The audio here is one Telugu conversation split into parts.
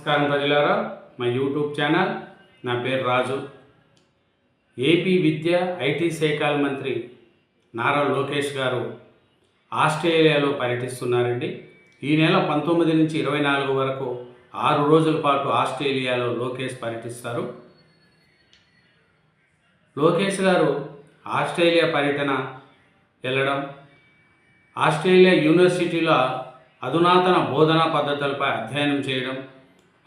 నమస్కారం ప్రజలారా. మా యూట్యూబ్ ఛానల్ నా పేరు రాజు. ఏపీ విద్య ఐటీ శాఖల మంత్రి నారా లోకేష్ గారు ఆస్ట్రేలియాలో పర్యటిస్తున్నారండి. ఈ నెల పంతొమ్మిది నుంచి ఇరవై నాలుగు వరకు ఆరు రోజుల పాటు ఆస్ట్రేలియాలో లోకేష్ పర్యటిస్తారు. లోకేష్ గారు ఆస్ట్రేలియా పర్యటన వెళ్ళడం ఆస్ట్రేలియా యూనివర్సిటీలో అధునాతన బోధనా పద్ధతులపై అధ్యయనం చేయడం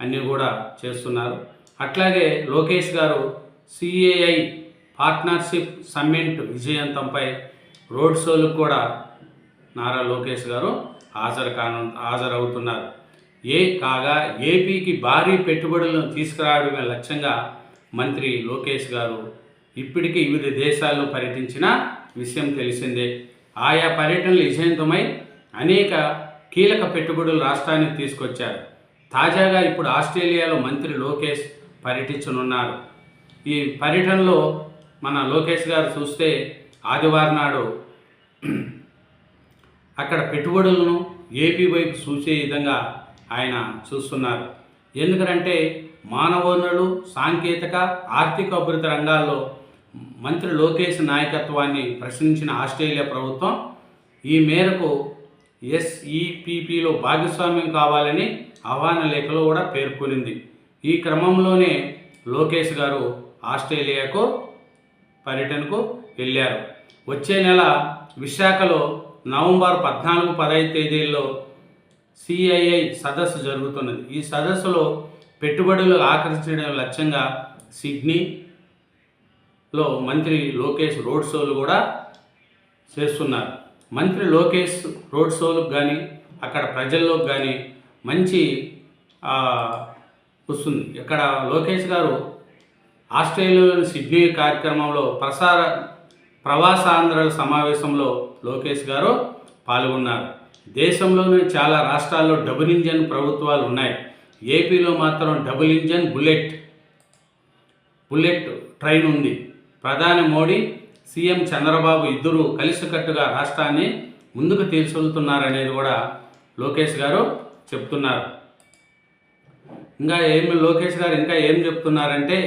అన్నీ కూడా చేస్తున్నారు. అట్లాగే Lokesh garu CII partnership summit విజయంతంపై road షోలకు కూడా నారా లోకేష్ గారు హాజరు కాను హాజరవుతున్నారు. ఏ కాగా ఏపీకి భారీ పెట్టుబడులను తీసుకురావడమే లక్ష్యంగా మంత్రి లోకేష్ గారు ఇప్పటికీ వివిధ దేశాల్లో పర్యటించిన విషయం తెలిసిందే. ఆయా పర్యటనలు విజయంతమై అనేక కీలక పెట్టుబడులు రాష్ట్రానికి తీసుకొచ్చారు. తాజాగా ఇప్పుడు ఆస్ట్రేలియాలో మంత్రి లోకేష్ పర్యటించనున్నారు. ఈ పర్యటనలో మన లోకేష్ గారు చూస్తే ఆదివారం నాడు అక్కడ పెట్టుబడులను ఏపీ వైపు చూసే విధంగా ఆయన చూస్తున్నారు. ఎందుకంటే మానవ వనరులు సాంకేతిక ఆర్థిక అభివృద్ధి రంగాల్లో మంత్రి లోకేష్ నాయకత్వాన్ని ప్రశ్నించిన ఆస్ట్రేలియా ప్రభుత్వం ఈ మేరకు ఎస్ఈపిపిలో భాగస్వామ్యం కావాలని ఆహ్వాన లేఖలో కూడా పేర్కొనింది. ఈ క్రమంలోనే లోకేష్ గారు ఆస్ట్రేలియాకు పర్యటనకు వెళ్ళారు. వచ్చే నెల విశాఖలో నవంబర్ పద్నాలుగు పదహైదు తేదీల్లో సిఐఐ సదస్సు జరుగుతున్నది. ఈ సదస్సులో పెట్టుబడులు ఆకర్షించడం లక్ష్యంగా సిడ్నీలో మంత్రి లోకేష్ రోడ్ షోలు కూడా చేస్తున్నారు. మంత్రి లోకేష్ రోడ్ షోలకు కానీ అక్కడ ప్రజల్లోకి కానీ మంచి వస్తుంది. ఇక్కడ లోకేష్ గారు ఆస్ట్రేలియాలోని సిడ్నీ కార్యక్రమంలో ప్రసార ప్రవాసాంధ్రుల సమావేశంలో లోకేష్ గారు పాల్గొన్నారు. దేశంలోని చాలా రాష్ట్రాల్లో డబుల్ ఇంజన్ ప్రభుత్వాలు ఉన్నాయి. ఏపీలో మాత్రం double engine bullet bullet train ఉంది. ప్రధాని మోడీ సీఎం చంద్రబాబు ఇద్దరు కలిసికట్టుగా రాష్ట్రాన్ని ముందుకు తీసుకెళ్తున్నారనేది కూడా లోకేష్ గారు చెప్తున్నారు. ఇంకా ఏమి లోకేష్ గారు ఇంకా ఏం చెప్తున్నారంటే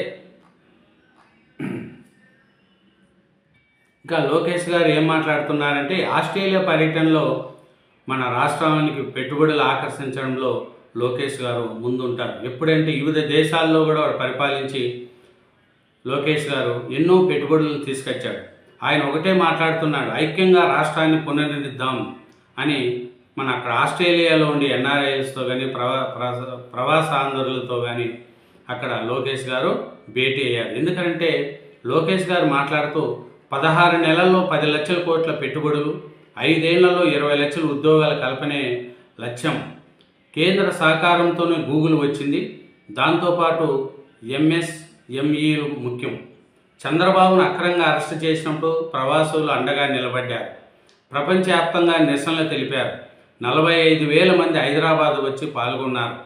ఇంకా లోకేష్ గారు ఏం మాట్లాడుతున్నారంటే ఆస్ట్రేలియా పర్యటనలో మన రాష్ట్రానికి పెట్టుబడులు ఆకర్షించడంలో లోకేష్ గారు ముందుంటారు. ఎప్పుడంటే వివిధ దేశాల్లో కూడా పరిపాలించి లోకేష్ గారు ఎన్నో పెట్టుబడులను తీసుకొచ్చాడు. ఆయన ఒకటే మాట్లాడుతున్నాడు ఐక్యంగా రాష్ట్రాన్ని పునర్నిర్మిద్దాం అని. మన అక్కడ ఆస్ట్రేలియాలో ఉండి ఎన్ఆర్ఐఎల్స్తో కానీ ప్రవా ప్రవాస ఆంధ్రులతో కానీ అక్కడ లోకేష్ గారు భేటీ అయ్యారు. ఎందుకంటే లోకేష్ గారు మాట్లాడుతూ పదహారు నెలల్లో పది లక్షల కోట్ల పెట్టుబడులు ఐదేళ్ళలో ఇరవై లక్షల ఉద్యోగాల కల్పనే లక్ష్యం. కేంద్ర సహకారంతోనే గూగుల్ వచ్చింది. దాంతోపాటు ఎంఎస్ ఎంఈలు ముఖ్యం. చంద్రబాబును అక్రంగా అరెస్ట్ చేసినప్పుడు ప్రవాసులు అండగా నిలబడ్డారు. ప్రపంచవ్యాప్తంగా నిరసనలు తెలిపారు. నలభై ఐదు వేల మంది హైదరాబాద్ వచ్చి పాల్గొన్నారు.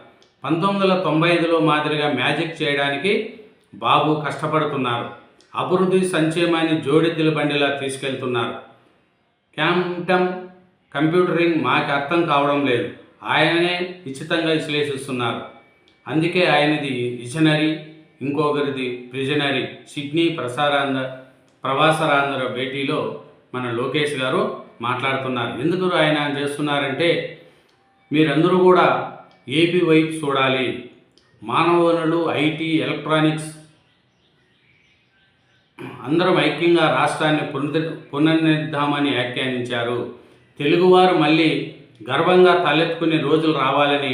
పంతొమ్మిది వందల తొంభై ఐదులో మాదిరిగా మ్యాజిక్ చేయడానికి బాబు కష్టపడుతున్నారు. అభివృద్ధి సంక్షేమాన్ని జోడెద్దుల బండిలా తీసుకెళ్తున్నారు. క్యాంటమ్ కంప్యూటరింగ్ మాకు అర్థం కావడం లేదు. ఆయననే నిశ్చితంగా విశ్లేషిస్తున్నారు. అందుకే ఆయనది విజనరీ ఇంకొకరిది ప్రిజనరీ సిడ్నీ ప్రసారాంధ్ర ప్రవాసరాంధ్ర భేటీలో మన లోకేష్ గారు మాట్లాడుతున్నారు. ఎందుకు ఆయన చేస్తున్నారంటే మీరందరూ కూడా ఏపీ వైపు చూడాలి. మానవ వనరులు ఐటీ ఎలక్ట్రానిక్స్ అందరం ఐక్యంగా రాష్ట్రాన్ని పునర్ పునర్నిద్దామని వ్యాఖ్యానించారు తెలుగువారు మళ్ళీ గర్వంగా తలెత్తుకునే రోజులు రావాలని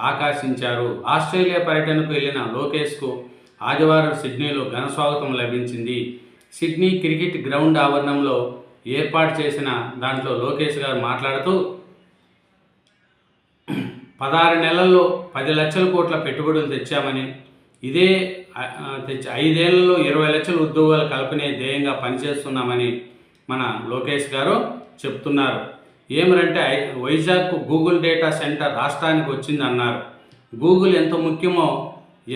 ఆకాశించారు. ఆస్ట్రేలియా పర్యటనకు వెళ్ళిన లోకేష్కు ఆదివారం సిడ్నీలో ఘన స్వాగతం లభించింది. సిడ్నీ క్రికెట్ గ్రౌండ్ ఆవరణంలో ఏర్పాటు చేసిన దాంట్లో లోకేష్ గారు మాట్లాడుతూ పదహారు నెలల్లో పది లక్షల కోట్ల పెట్టుబడులు తెచ్చామని ఇదే తెచ్చి ఐదేళ్ళలో ఇరవై లక్షల ఉద్యోగాలు కల్పనే ధ్యేయంగా పనిచేస్తున్నామని మన లోకేష్ గారు చెప్తున్నారు. ఏమరంటే వైజాగ్ గూగుల్ డేటా సెంటర్ రాష్ట్రానికి వచ్చిందన్నారు. గూగుల్ ఎంత ముఖ్యమో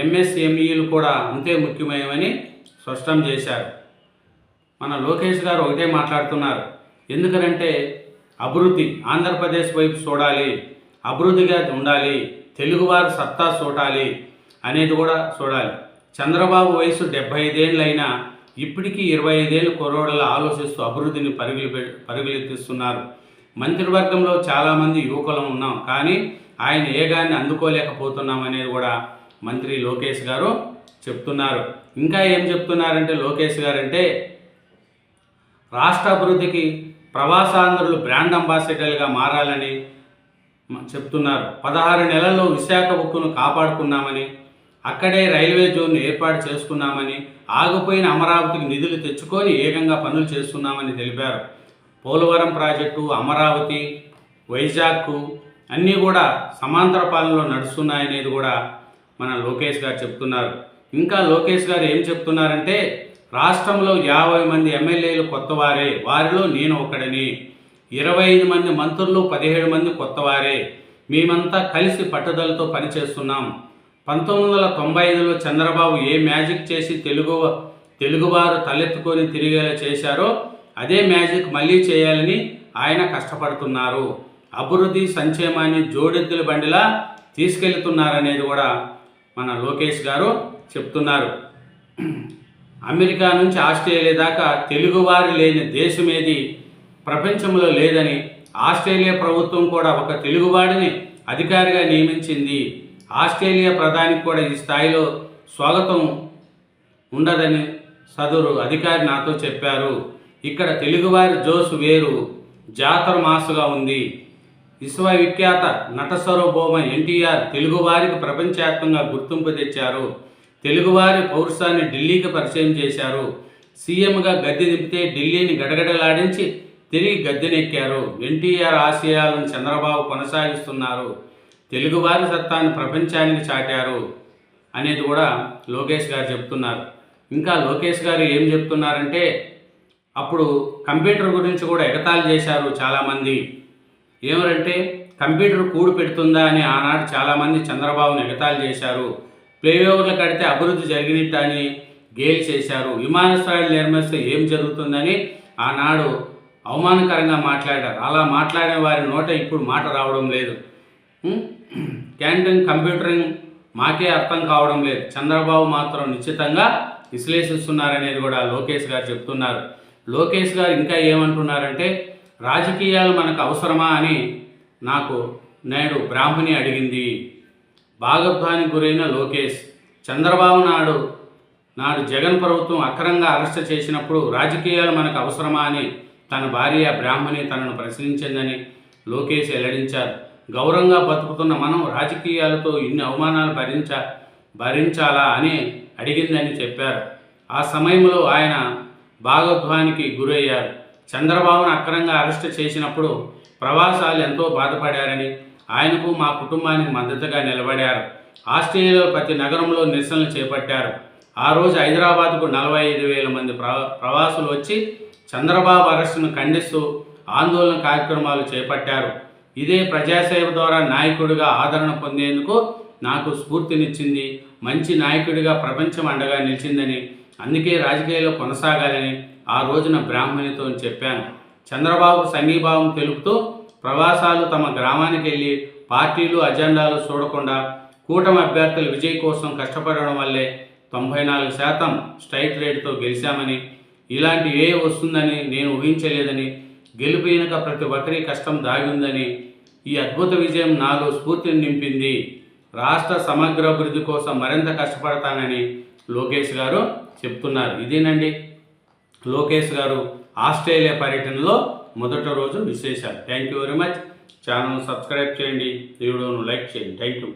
ఎంఎస్ఎంఈలు కూడా అంతే ముఖ్యమైనవని స్పష్టం చేశారు. మన లోకేష్ గారు ఒకటే మాట్లాడుతున్నారు. ఎందుకనంటే అభివృద్ధి ఆంధ్రప్రదేశ్ వైపు చూడాలి అభివృద్ధిగా ఉండాలి తెలుగువారు సత్తా చూడాలి అనేది కూడా చూడాలి. చంద్రబాబు వయసు డెబ్బై ఐదేళ్ళైనా ఇప్పటికీ ఇరవై ఐదేళ్ళు కుర్రోడలా ఆలోచిస్తూ అభివృద్ధిని పరుగులు పరుగులెత్తిస్తున్నారు మంత్రివర్గంలో చాలామంది యువకులం ఉన్నాం కానీ ఆయన ఏగాన్ని అందుకోలేకపోతున్నాం అనేది కూడా మంత్రి లోకేష్ గారు చెప్తున్నారు. ఇంకా ఏం చెప్తున్నారంటే లోకేష్ గారంటే రాష్ట్ర అభివృద్ధికి ప్రవాసాంధ్రులు బ్రాండ్ అంబాసిడర్లుగా మారాలని చెప్తున్నారు. పదహారు నెలల్లో విశాఖ ఉక్కును కాపాడుకున్నామని అక్కడే రైల్వే జోన్ ఏర్పాటు చేసుకున్నామని ఆగిపోయిన అమరావతికి నిధులు తెచ్చుకొని ఏకంగా పనులు చేస్తున్నామని తెలిపారు. పోలవరం ప్రాజెక్టు అమరావతి వైజాగ్ అన్నీ కూడా సమాంతర పాలనలో నడుస్తున్నాయనేది కూడా మన లోకేష్ గారు చెప్తున్నారు. ఇంకా లోకేష్ గారు ఏం చెప్తున్నారంటే రాష్ట్రంలో యాభై మంది ఎమ్మెల్యేలు కొత్తవారే వారిలో నేను ఒకడని. ఇరవై ఐదు మంది మంత్రులు పదిహేడు మంది కొత్తవారే. మేమంతా కలిసి పట్టుదలతో పనిచేస్తున్నాం. పంతొమ్మిది వందల తొంభై ఐదులో చంద్రబాబు ఏ మ్యాజిక్ చేసి తెలుగు తెలుగువారు తలెత్తుకొని తిరిగేలా చేశారో అదే మ్యాజిక్ మళ్ళీ చేయాలని ఆయన కష్టపడుతున్నారు. అభివృద్ధి సంక్షేమాన్ని జోడెద్దుల బండిలా తీసుకెళ్తున్నారనేది కూడా మన లోకేష్ గారు చెప్తున్నారు. అమెరికా నుంచి ఆస్ట్రేలియా దాకా తెలుగువారు లేని దేశం ఏది ప్రపంచంలో లేదని ఆస్ట్రేలియా ప్రభుత్వం కూడా ఒక తెలుగువాడిని అధికారిగా నియమించింది. ఆస్ట్రేలియా ప్రధానికి కూడా ఈ స్థాయిలో స్వాగతం ఉండదని సదరు అధికారి నాతో చెప్పారు. ఇక్కడ తెలుగువారి జోసు వేరు జాతర మాసుగా ఉంది. విశ్వవిఖ్యాత నట సార్వభౌమ ఎన్టీఆర్ తెలుగువారికి ప్రపంచవ్యాప్తంగా గుర్తింపు తెచ్చారు. తెలుగువారి పౌరుషాన్ని ఢిల్లీకి పరిచయం చేశారు. సీఎంగా గద్దె దింపితే ఢిల్లీని గడగడలాడించి తిరిగి గద్దెనెక్కారు. ఎన్టీఆర్ ఆశయాలను చంద్రబాబు కొనసాగిస్తున్నారు. తెలుగువారి సత్తాన్ని ప్రపంచానికి చాటారు అనేది కూడా లోకేష్ గారు చెప్తున్నారు. ఇంకా లోకేష్ గారు ఏం చెప్తున్నారంటే అప్పుడు కంప్యూటర్ గురించి కూడా ఎగతాళి చేశారు చాలామంది. ఏమరంటే కంప్యూటర్ కూడు పెడుతుందా అని ఆనాడు చాలామంది చంద్రబాబును ఎగతాళి చేశారు. ఫ్లైఓవర్లు కడితే అభివృద్ధి జరిగినట్టు అని గేలి చేశారు. విమానాశ్రయాలు నిర్మిస్తే ఏం జరుగుతుందని ఆనాడు అవమానకరంగా మాట్లాడారు. అలా మాట్లాడే వారి నోట ఇప్పుడు మాట రావడం లేదు. క్యాంటీన్ కంప్యూటరింగ్ మాకే అర్థం కావడం లేదు. చంద్రబాబు మాత్రం నిశ్చితంగా విశ్లేషిస్తున్నారనేది కూడా లోకేష్ గారు చెప్తున్నారు. లోకేష్ గారు ఇంకా ఏమంటున్నారంటే రాజకీయాలు మనకు అవసరమా అని నాకు నేడు బ్రాహ్మణి అడిగింది. భాగద్వానికి గురైన లోకేష్ చంద్రబాబు నాయుడు నాడు జగన్ ప్రభుత్వం అక్రంగా అరెస్ట్ చేసినప్పుడు రాజకీయాలు మనకు అవసరమా అని తన భార్య బ్రాహ్మణి తనను ప్రశ్నించిందని లోకేష్ వెల్లడించారు. గౌరవంగా బతుకుతున్న మనం రాజకీయాలతో ఇన్ని అవమానాలు భరించ భరించాలా అని అడిగిందని చెప్పారు. ఆ సమయంలో ఆయన భాగోద్వానికి గురయ్యారు. చంద్రబాబును అక్రంగా అరెస్ట్ చేసినప్పుడు ప్రవాసాలు ఎంతో బాధపడారని ఆయనకు మా కుటుంబానికి మద్దతుగా నిలబడారు. ఆస్ట్రేలియాలో ప్రతి నగరంలో నిరసనలు చేపట్టారు. ఆ రోజు హైదరాబాద్కు నలభై ఐదు వేల మంది ప్ర ప్రవాసులు వచ్చి చంద్రబాబు అరెస్టును ఖండిస్తూ ఆందోళన కార్యక్రమాలు చేపట్టారు. ఇదే ప్రజాసేవ ద్వారా నాయకుడిగా ఆదరణ పొందేందుకు నాకు స్ఫూర్తినిచ్చింది. మంచి నాయకుడిగా ప్రపంచం అండగా నిలిచిందని అందుకే రాజకీయాల్లో కొనసాగాలని ఆ రోజున బ్రాహ్మణితో చెప్పాను. చంద్రబాబు సంఘీభావం తెలుపుతూ ప్రవాసాలు తమ గ్రామానికి వెళ్ళి పార్టీలు అజెండాలు చూడకుండా కూటమి అభ్యర్థుల విజయ్ కోసం కష్టపడడం వల్లే తొంభై నాలుగు శాతం స్ట్రైట్ రేటుతో గెలిచామని ఇలాంటి ఏ వస్తుందని నేను ఊహించలేదని గెలుపు వెనుక ప్రతి ఒక్కరి కష్టం దాగిందని ఈ అద్భుత విజయం నాలో స్ఫూర్తిని నింపింది. రాష్ట్ర సమగ్ర అభివృద్ధి కోసం మరింత కష్టపడతానని లోకేష్ గారు చెప్తున్నారు. ఇదేనండి. లోకేష్ గారు ఆస్ట్రేలియా పర్యటనలో మొదటి రోజు విశేషాలు. Thank you very much channel subscribe చేయండి. వీడియోను లైక్ చేయండి. Thank you